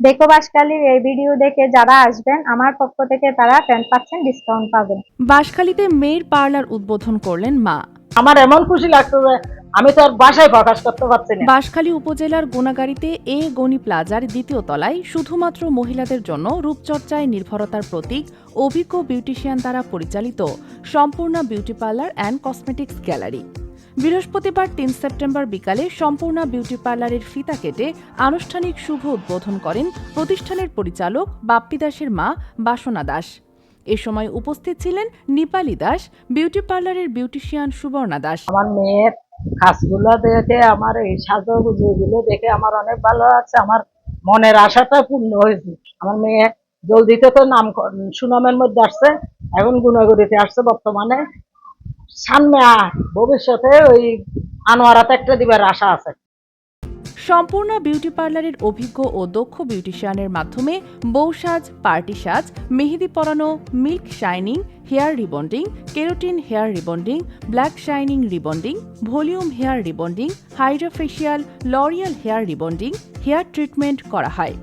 ডেকো বাসকালীর এই ভিডিও দেখে যারা আসবেন আমার পক্ষ থেকে তারা টেন পার্সেন্ট ডিসকাউন্ট পাবেন। বাঁশখালীতে মেয়ের পার্লার উদ্বোধন করলেন মা। আমার এমন খুশি লাগছে যে আমি তো আর বাসায় প্রকাশ করতে পারছি না। বাঁশখালী উপজেলার গোনাগাড়িতে এ গনি প্লাজার দ্বিতীয় তলায় শুধুমাত্র মহিলাদের জন্য রূপচর্চায় নির্ভরতার প্রতীক অভিজ্ঞ বিউটিশিয়ান দ্বারা পরিচালিত সম্পূর্ণ beauty parlour and cosmetics gallery. বৃহস্পতিবার তিন সেপ্টেম্বর বিকালে সম্পূর্ণ বিউটি পার্লারের ফিতা কেটে আনুষ্ঠানিক শুভ উদ্বোধন করেন প্রতিষ্ঠানের পরিচালক বাপ্পি দাসের মা বাসনা দাস। এ সময় উপস্থিত ছিলেন নিপালি দাস, বিউটি পার্লারের বিউটিশিয়ান সুবর্ণা দাস। আমার মেয়ের কাজগুলো দেখে, আমার এই সাজগুলো দেখে আমার অনেক ভালো লাগছে। আমার মনের আশাটা পূর্ণ হয়েছে। আমার মেয়ে জলদিতে তো নাম, সুনামের মধ্যে আসছে, এখন গুণাগুড়িতে আসছে বর্তমানে। সামনে ভবিষ্যতে ওই আনোয়ারাতে একটা দিবার আশা আছে। সম্পূর্ণ বিউটি পার্লারের অভিজ্ঞ ও দক্ষ বিউটিশিয়ানের মাধ্যমে বৌসাজ পার্টি সাজ, মেহেদি পরানো milk shining hair rebonding keratin hair rebonding black shining rebonding volume hair rebonding hydrofacial L'Oreal hair rebonding hair treatment করা হয়।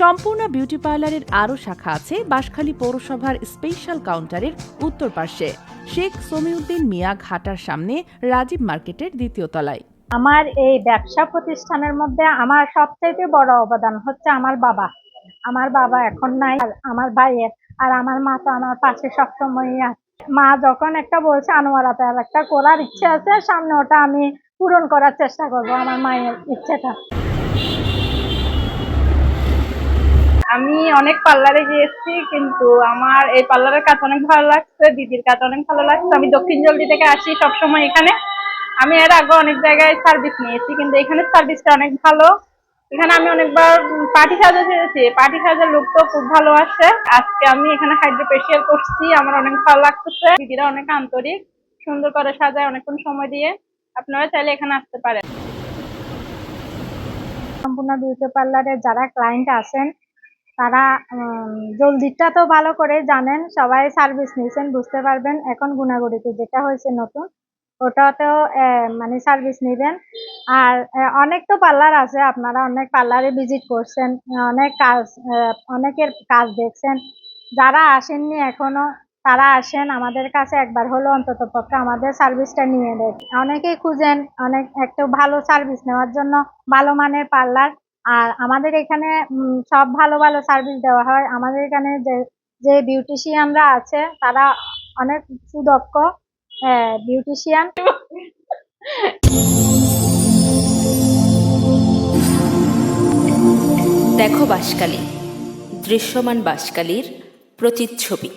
সম্পূর্ণ বিউটি পার্লারের আরও শাখা আছে বাঁশখালী পৌরসভার স্পেশাল কাউন্টারের উত্তর পার্শ্বে। শেখ সমিউদ্দিন মিয়া ঘাটার সামনে রাজীব মার্কেটের দ্বিতীয় তলায়। আমার এই ব্যবসা প্রতিষ্ঠানের মধ্যে আমার সবচাইতে বড় অবদান হচ্ছে আমার বাবা। আমার বাবা এখন নাই, আর আমার ভাইয়ের, আর আমার মা তো আমার পাশে সবসময়ই আছে। মা যখন একটা বলছে আনোয়ারাতে আর একটা করার ইচ্ছে আছে, সামনে ওটা আমি পূরণ করার চেষ্টা করব। আমার মায়ের ইচ্ছেটা। আমি অনেক পার্লারে গিয়েছি, কিন্তু আমার এই পার্লারের কাজ অনেক ভালো লাগছে, দিদির কাজ অনেক ভালো লাগছে। আমি দক্ষিণ জলদি থেকে আসি সবসময় এখানে। আমি এর আগে অনেক জায়গায় সার্ভিস নিয়েছি, কিন্তু এখানে সার্ভিসটা অনেক ভালো। এখানে আমি অনেকবার পার্টি সাজা ছেড়েছি পার্টি সাজার লোকটাও খুব ভালো আসে। আজকে আমি এখানে হাইড্রোফেশিয়াল করছি, আমার অনেক ভালো লাগতেছে। দিদিরা অনেক আন্তরিক, সুন্দর করে সাজায় অনেকক্ষণ সময় দিয়ে। আপনারা চাইলে এখানে আসতে পারেন। সম্পূর্ণ বিউটি পার্লারে যারা ক্লায়েন্ট আছেন তারা জলদিটা তো ভালো করে জানেন, সবাই সার্ভিস নিয়েছেন, বুঝতে পারবেন, এখন গুণাগুড়িতে যেটা হয়েছে নতুন, ওটাতেও মানে সার্ভিস নেবেন। আর অনেক তো পার্লার আছে, আপনারা অনেক পার্লারে ভিজিট করছেন, অনেক কাজ অনেকের কাজ দেখছেন। যারা আসেননি এখনও, তারা আসেন, আমাদের কাছে একবার হলো অন্তত পক্ষে আমাদের সার্ভিসটা নিয়ে দেখ অনেকেই খুঁজেন, অনেক, একটু ভালো সার্ভিস নেওয়ার জন্য, ভালো মানের পার্লার আর আমাদের এখানে সব ভালো ভালো সার্ভিস দেওয়া হয়। আমাদের এখানে যে যে বিউটিশিয়ানরা আছে, তারা অনেক সুদক্ষ বিউটিশিয়ান দেখো বাসকালী, দৃশ্যমান বাসকালীর প্রতিচ্ছবি।